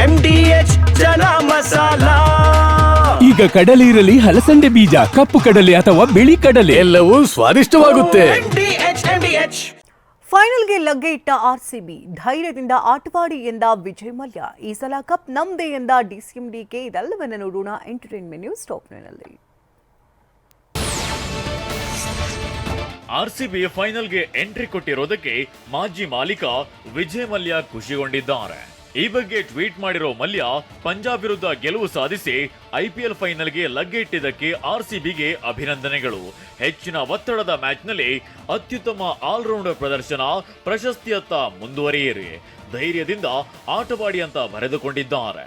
M D H chana masala. ಈಗ ಕಡಲೆ ಇರಲಿ ಹಲಸಂಡೆ ಬೀಜ ಕಪ್ಪು ಕಡಲೆ ಅಥವಾ ಬಿಳಿ ಕಡಲೆ. ಎಲ್ಲವೂ ಸ್ವಾದಿಷ್ಟವಾಗುತ್ತೆ. M D H M D H ಫೈನಲ್ಗೆ ಲಗ್ಗೆ ಇಟ್ಟ ಆರ್ಸಿಬಿ ಧೈರ್ಯದಿಂದ ಆಟವಾಡಿ ಎಂದ ವಿಜಯ್ ಮಲ್ಯ. ಈ ಸಲ ಕಪ್ ನಮ್ದೇ ಎಂದ ಡಿಸಿಎಂ ಡಿಕೆ ಇದೆಲ್ಲವನ್ನ ನೋಡೋಣ ಎಂಟರ್ಟೈನ್ಮೆಂಟ್ ನ್ಯೂಸ್ ಟಾಪ್ನಲ್ಲಿ ಆರ್ಸಿಬಿ ಫೈನಲ್ಗೆ ಎಂಟ್ರಿ ಕೊಟ್ಟಿರೋದಕ್ಕೆ ಮಾಜಿ ಮಾಲೀಕ ವಿಜಯ್ ಮಲ್ಯ ಖುಷಿಗೊಂಡಿದ್ದಾರೆ. ಈ ಬಗ್ಗೆ ಟ್ವೀಟ್ ಮಾಡಿರೋ ಮಲ್ಯ ಪಂಜಾಬ್ ವಿರುದ್ಧ ಗೆಲುವು ಸಾಧಿಸಿ ಐಪಿಎಲ್ ಫೈನಲ್ಗೆ ಲಗ್ಗೆ ಇಟ್ಟಿದ್ದಕ್ಕೆ ಆರ್ಸಿಬಿಗೆ ಅಭಿನಂದನೆಗಳು. ಹೆಚ್ಚಿನ ಒತ್ತಡದ ಮ್ಯಾಚ್ನಲ್ಲಿ ಅತ್ಯುತ್ತಮ ಆಲ್ರೌಂಡರ್ ಪ್ರದರ್ಶನ ಪ್ರಶಸ್ತಿಯತ್ತ ಮುಂದುವರಿಯಿರಿ. ಧೈರ್ಯದಿಂದ ಆಟವಾಡಿ ಅಂತ ಬರೆದುಕೊಂಡಿದ್ದಾರೆ.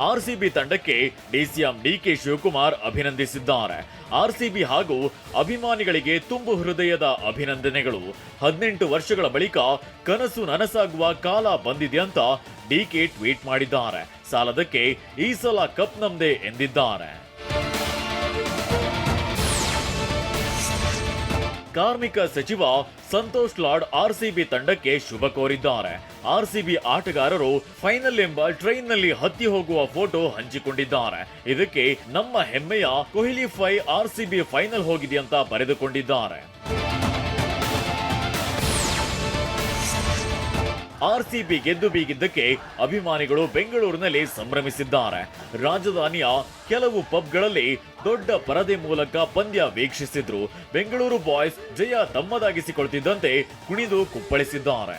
ಆರ್ಸಿಬಿ ತಂಡಕ್ಕೆ ಡಿಸಿಎಂ ಡಿಕೆ ಶಿವಕುಮಾರ್ ಅಭಿನಂದಿಸಿದ್ದಾರೆ. ಆರ್ಸಿಬಿ ಹಾಗೂ ಅಭಿಮಾನಿಗಳಿಗೆ ತುಂಬು ಹೃದಯದ ಅಭಿನಂದನೆಗಳು. ಹದಿನೆಂಟು ವರ್ಷಗಳ ಬಳಿಕ ಕನಸು ನನಸಾಗುವ ಕಾಲ ಬಂದಿದೆ ಅಂತ ಡಿಕೆ ಟ್ವೀಟ್ ಮಾಡಿದ್ದಾರೆ. ಸಾಲದಕ್ಕೆ ಈ ಸಲ ಕಪ್ ನಮ್ದೆ ಎಂದಿದ್ದಾರೆ. ಕಾರ್ಮಿಕ ಸಚಿವ ಸಂತೋಷ್ ಲಾಡ್ ಆರ್ಸಿಬಿ ತಂಡಕ್ಕೆ ಶುಭ ಕೋರಿದ್ದಾರೆ. ಆರ್ಸಿಬಿ ಆಟಗಾರರು ಫೈನಲ್ ಎಂಬ ಟ್ರೈನ್ನಲ್ಲಿ ಹತ್ತಿ ಹೋಗುವ ಫೋಟೋ ಹಂಚಿಕೊಂಡಿದ್ದಾರೆ. ಇದಕ್ಕೆ ನಮ್ಮ ಹೆಮ್ಮೆಯ ಕೊಹ್ಲಿ ಫೈ ಆರ್ಸಿಬಿ ಫೈನಲ್ ಹೋಗಿದೆ ಅಂತ ಬರೆದುಕೊಂಡಿದ್ದಾರೆ. ಆರ್ಸಿಬಿ ಗೆದ್ದು ಬೀಗಿದ್ದಕ್ಕೆ ಅಭಿಮಾನಿಗಳು ಬೆಂಗಳೂರಿನಲ್ಲಿ ಸಂಭ್ರಮಿಸಿದ್ದಾರೆ. ರಾಜಧಾನಿಯ ಕೆಲವು ಪಬ್ಗಳಲ್ಲಿ ದೊಡ್ಡ ಪರದೆ ಮೂಲಕ ಪಂದ್ಯ ವೀಕ್ಷಿಸಿದ್ರು. ಬೆಂಗಳೂರು ಬಾಯ್ಸ್ ಜಯ ತಮ್ಮದಾಗಿಸಿಕೊಳ್ತಿದ್ದಂತೆ ಕುಣಿದು ಕುಪ್ಪಳಿಸಿದ್ದಾರೆ.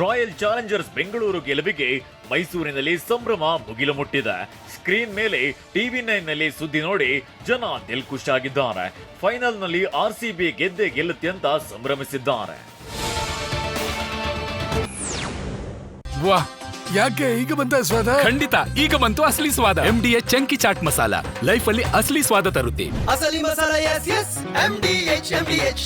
ರಾಯಲ್ ಚಾಲೆಂಜರ್ಸ್ ಬೆಂಗಳೂರು ಗೆಲುವಿಗೆ ಮೈಸೂರಿನಲ್ಲಿ ಸಂಭ್ರಮ ಮುಗಿಲು ಮುಟ್ಟಿದೆ. ಸ್ಕ್ರೀನ್ ಮೇಲೆ ಟಿವಿ ನೈನ್ನಲ್ಲಿ ಸುದ್ದಿ ನೋಡಿ ಜನ ದಿಲ್ಖುಷಾಗಿದ್ದಾರೆ ಫೈನಲ್ನಲ್ಲಿ ಬಿ ಗೆದ್ದೆ ಗೆಲ್ಲುತ್ತೆ ಅಂತ ಸಂಭ್ರಮಿಸಿದ್ದಾರೆ. ವಾಹ್ ಯಾಕೆ ಈಗ ಬಂತ ಸ್ವಾದ? ಖಂಡಿತ ಈಗ ಬಂತು ಅಸಲಿ ಸ್ವಾದ. M D H chunky chaat masala. Life ಅಲ್ಲಿ ಅಸಲಿ ಸ್ವಾದ ತರುತ್ತೆ. ಅಸಲಿ masala S S M D H M D H